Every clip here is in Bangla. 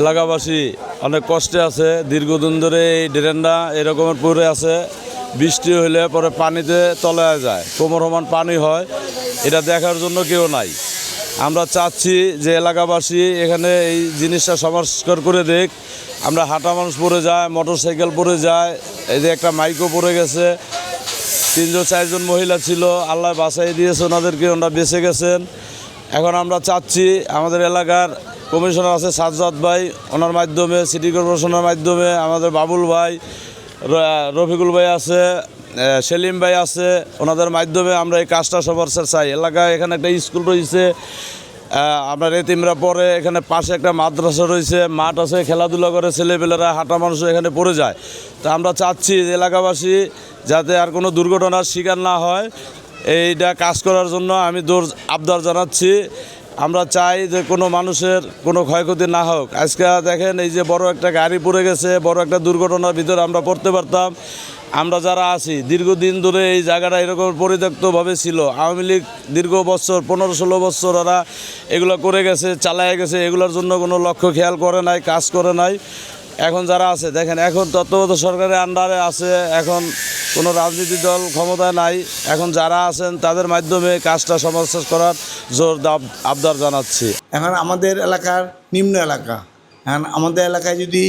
এলাকাবাসী অনেক কষ্টে আছে, দীর্ঘদিন ধরে এই ড্রেনটা এরকমের পরে আছে, বৃষ্টি হলে পরে পানিতে তলে যায়, কোমর সমান পানি হয়, এটা দেখার জন্য কেউ নাই। আমরা চাচ্ছি যে এলাকাবাসী এখানে এই জিনিসটা সংস্কার করে দেখ, আমরা হাঁটা মানুষ পরে যায় মোটর সাইকেল পড়ে যায়, এই যে একটা মাইকও পড়ে গেছে, তিনজন, চারজন মহিলা ছিল, আল্লাহ বাসাই দিয়েছে ওনাদেরকে, ওনারা বেঁচে গেছেন। এখন আমরা চাচ্ছি আমাদের এলাকার কমিশনার আছে সাজ্জাদ ভাই, ওনার মাধ্যমে, সিটি কর্পোরেশনের মাধ্যমে, আমাদের বাবুল ভাই রফিকুল ভাই আছে সেলিম ভাই আছে, ওনাদের মাধ্যমে আমরা এই কাজটা সবার চাই। এলাকায় এখানে একটা স্কুল রয়েছে আপনার এতিমরা পরে এখানে পাশে একটা মাদ্রাসা রয়েছে, মাঠ আছে, খেলাধুলা করে ছেলেপেলেরা, হাঁটা মানুষ এখানে পড়ে যায়। তা আমরা চাচ্ছি এলাকাবাসী যাতে আর কোনো দুর্ঘটনার শিকার না হয়। এইটা কাজ করার জন্য আমি দৌড় আবদার জানাচ্ছি। আমরা চাই যে কোনো মানুষের কোনো ক্ষয়ক্ষতি না হোক। আজকে দেখেন এই যে বড় একটা গাড়ি পড়ে গেছে, বড় একটা দুর্ঘটনার ভিতরে আমরা পড়তে পারতাম। আমরা যারা আছি, দীর্ঘদিন ধরে এই জায়গাটা এরকম পরিত্যক্তভাবে ছিল। আওয়ামী লীগ দীর্ঘ বছর, পনেরো ষোলো বছর ওরা এগুলো করে গেছে, চালায় গেছে। এগুলোর জন্য কোনো লক্ষ্য খেয়াল করে নাই, কাজ করে নাই। এখন যারা আছে, দেখেন, এখন তত্ত্বাবধায়ক সরকারের আন্ডারে আছে, এখন কোনো রাজনীতি দল ক্ষমতায় নাই। এখন যারা আছেন, তাদের মাধ্যমে কাজটা সমাজ করার জোর আবদার জানাচ্ছি। এখন আমাদের এলাকার নিম্ন এলাকা। এখন আমাদের এলাকায় যদি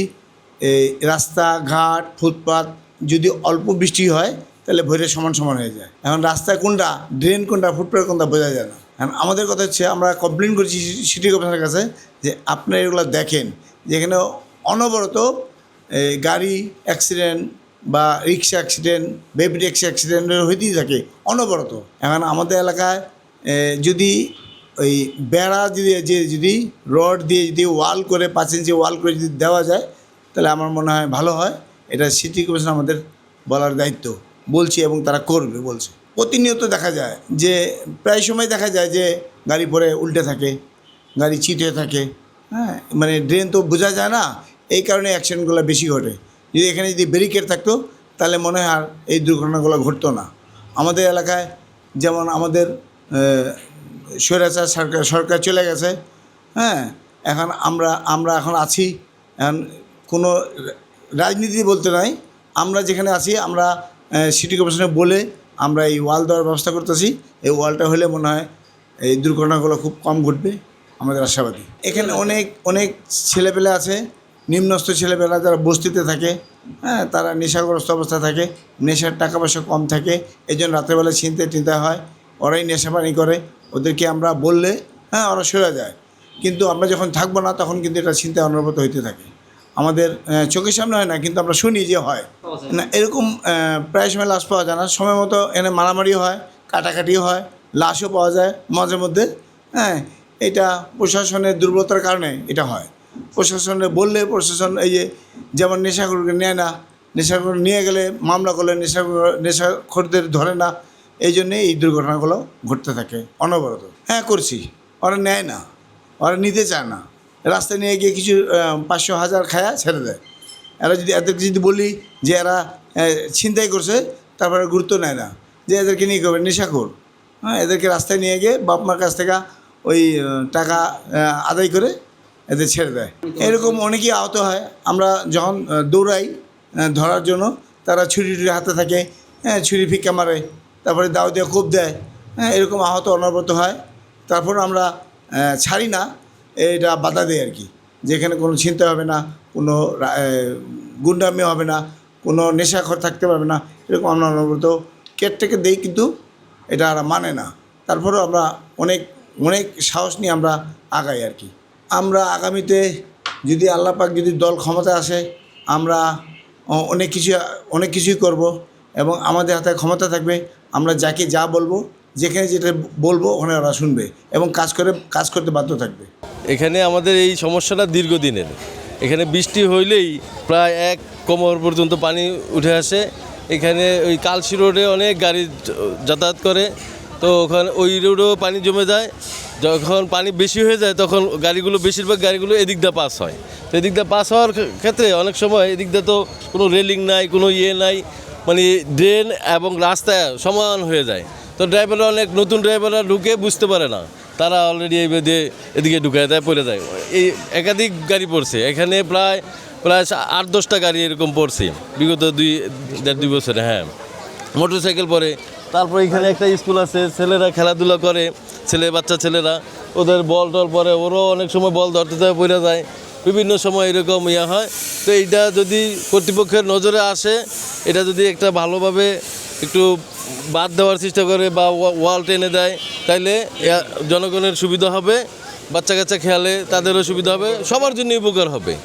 এই রাস্তাঘাট ফুটপাত যদি অল্প বৃষ্টি হয়, তাহলে ভরে সমান সমান হয়ে যায়। এখন রাস্তা কোনটা ড্রেন কোনটা, ফুটপাত কোনটা বোঝা যায় না। এখন আমাদের কথা হচ্ছে, আমরা কমপ্লেন করেছি সিটি কর্পোরেশনের কাছে যে, আপনারা এগুলো দেখেন। যেখানে অনবরত গাড়ি অ্যাক্সিডেন্ট বা rickshaw accident baby taxi accident হইতেই থাকে, অনবরত। এখন আমাদের এলাকায় যদি ওই বেড়া যদি, যে যদি রড দিয়ে যদি ওয়াল করে, পাঁচ ইঞ্চি ওয়াল করে যদি দেওয়া যায়, তাহলে আমার মনে হয় ভালো হয়। এটা সিটি কর্পোরেশন আমাদের বলার দায়িত্ব। বলছি এবং তারা করবে, বলছে। প্রতিনিয়ত দেখা যায় যে, প্রায় সময় দেখা যায় যে, গাড়ি পরে উল্টে থাকে, গাড়ি চিটে থাকে। হ্যাঁ মানে ড্রেন তো বোঝা যায় না এই কারণে অ্যাক্সিডেন্টগুলো বেশি ঘটে। যদি এখানে যদি ব্যারিকেড থাকতো, তাহলে মনে হয় আর এই দুর্ঘটনাগুলো ঘটতো না। আমাদের এলাকায় যেমন আমাদের স্বৈরাচার সরকার সরকার চলে গেছে হ্যাঁ? এখন আমরা আমরা এখন আছি, এখন কোনো রাজনীতি বলতে নাই। আমরা যেখানে আছি, আমরা সিটি কর্পোরেশনে বলে আমরা এই ওয়াল দেওয়ার ব্যবস্থা করতেছি। এই ওয়ালটা হলে মনে হয় এই দুর্ঘটনাগুলো খুব কম ঘটবে। আমাদের আশাবাদী। এখানে অনেক অনেক ছেলেপেলে আছে নিম্নস্থ ছেলেপেলা যারা বস্তিতে থাকে হ্যাঁ তারা নেশাগ্রস্ত অবস্থা থাকে, নেশার টাকা পয়সা কম থাকে এই জন্য রাত্রেবেলা ছিনতে টিনতে হয়, ওরাই নেশা পানি করে, ওদেরকে আমরা বললে হ্যাঁ ওরা সরে যায়। কিন্তু আমরা যখন থাকব না, তখন কিন্তু এটা চিন্তা অনবরত হইতে থাকে। আমাদের চোখের সামনে হয় না, কিন্তু আমরা শুনি যে হয়। না, এরকম প্রায় সময় লাশ পাওয়া যায় না। সময় মতো এনে মারামারিও হয়, কাটাকাটিও হয়, লাশও পাওয়া যায় মাঝে মধ্যে হ্যাঁ এটা প্রশাসনের দুর্বলতার কারণে এটা হয়। প্রশাসনে বললে প্রশাসন এই যে যেমন নেশাখোরকে নেয় না, নেশাখোর নিয়ে গেলে মামলা করলে নেশাখোর, নেশাখোরদের ধরে না, এই জন্যে এই দুর্ঘটনাগুলো ঘটতে থাকে অনবরত। হ্যাঁ করছি। ওরা নেয় না। ওরা নিতে চায় না। রাস্তায় নিয়ে গিয়ে কিছু পাঁচশো হাজার খায়া ছেড়ে দেয়। এরা যদি এদেরকে যদি বলি যে এরা ছিনতাই করছে, তারপরে গুরুত্ব নেয় না। যে এদেরকে নিয়ে করবে নেশাখোর। হ্যাঁ এদেরকে রাস্তায় নিয়ে গিয়ে বাপ মার কাছ থেকে ওই টাকা আদায় করে এদের ছেড়ে দেয়। এরকম অনেকেই আহত হয়। আমরা যখন দৌড়াই ধরার জন্য, তারা ছুরি টুরি হাতে থাকে হ্যাঁ ছুরি ফিক্কা মারে, তারপরে দাও দিয়ে কোপ দেয় হ্যাঁ এরকম আহত অনবরত হয়। তারপর আমরা ছাড়ি না, এটা বাধা দেয় আর কি। যেখানে কোনো চিন্তা হবে না, কোনো গুন্ডামি হবে না, কোনো নেশাখর থাকতে পারবে না, এরকম আমরা অনবরত কেটটেকে দেই কিন্তু এটা আর মানে না। তারপরেও আমরা অনেক অনেক সাহস নিয়ে আমরা আগাই আর কি। আমরা আগামীতে যদি আল্লাহ পাক যদি দল ক্ষমতায় আসে, আমরা অনেক কিছু, অনেক কিছুই করব এবং আমাদের হাতে ক্ষমতা থাকবে। আমরা যাকে যা বলব, যেখানে যেটা বলব, ওখানে ওরা শুনবে এবং কাজ করে, কাজ করতে বাধ্য থাকবে। এখানে আমাদের এই সমস্যাটা দীর্ঘদিনের। এখানে বৃষ্টি হইলেই প্রায় এক কোমর পর্যন্ত পানি উঠে আসে। এখানে ওই কালসি রোডে অনেক গাড়ি যাতায়াত করে। তো ওখানে ওই রোডেও পানি জমে যায়। যখন পানি বেশি হয়ে যায়, তখন গাড়িগুলো বেশিরভাগ গাড়িগুলো এদিক দিয়ে পাস হয়। তো এদিক দিয়ে পাস হওয়ার ক্ষেত্রে অনেক সময় এদিক দিয়ে তো কোনো রেলিং নাই, কোনো ইয়ে নাই। মানে ড্রেন এবং রাস্তা সমান হয়ে যায়। তো ড্রাইভাররা অনেক, নতুন ড্রাইভাররা ঢুকে বুঝতে পারে না। তারা অলরেডি এই বেদে এদিকে ঢুকায় দেয় পড়ে যায়। এই একাধিক গাড়ি পড়ছে। এখানে প্রায় প্রায় আট দশটা গাড়ি এরকম পড়ছে। বিগত দুই, দেড় দুই বছরে হ্যাঁ। মোটর সাইকেল পরে। তারপর এখানে একটা স্কুল আছে, ছেলেরা খেলাধুলা করে, ছেলে, বাচ্চা ছেলেরা। ওদের বল টল পরে, ওরও অনেক সময় বল ধরতে যায় পড়ে যায়। বিভিন্ন সময় এরকম ইয়া হয়। তো এইটা যদি কর্তৃপক্ষের নজরে আসে, এটা যদি একটা ভালোভাবে একটু বাদ দেওয়ার চেষ্টা করে বা ওয়া- ওয়াল টেনে দেয়, তাইলে জনগণের সুবিধা হবে। বাচ্চা কাচ্চা খেয়ালে তাদেরও সুবিধা হবে। সবার জন্য উপকার হবে।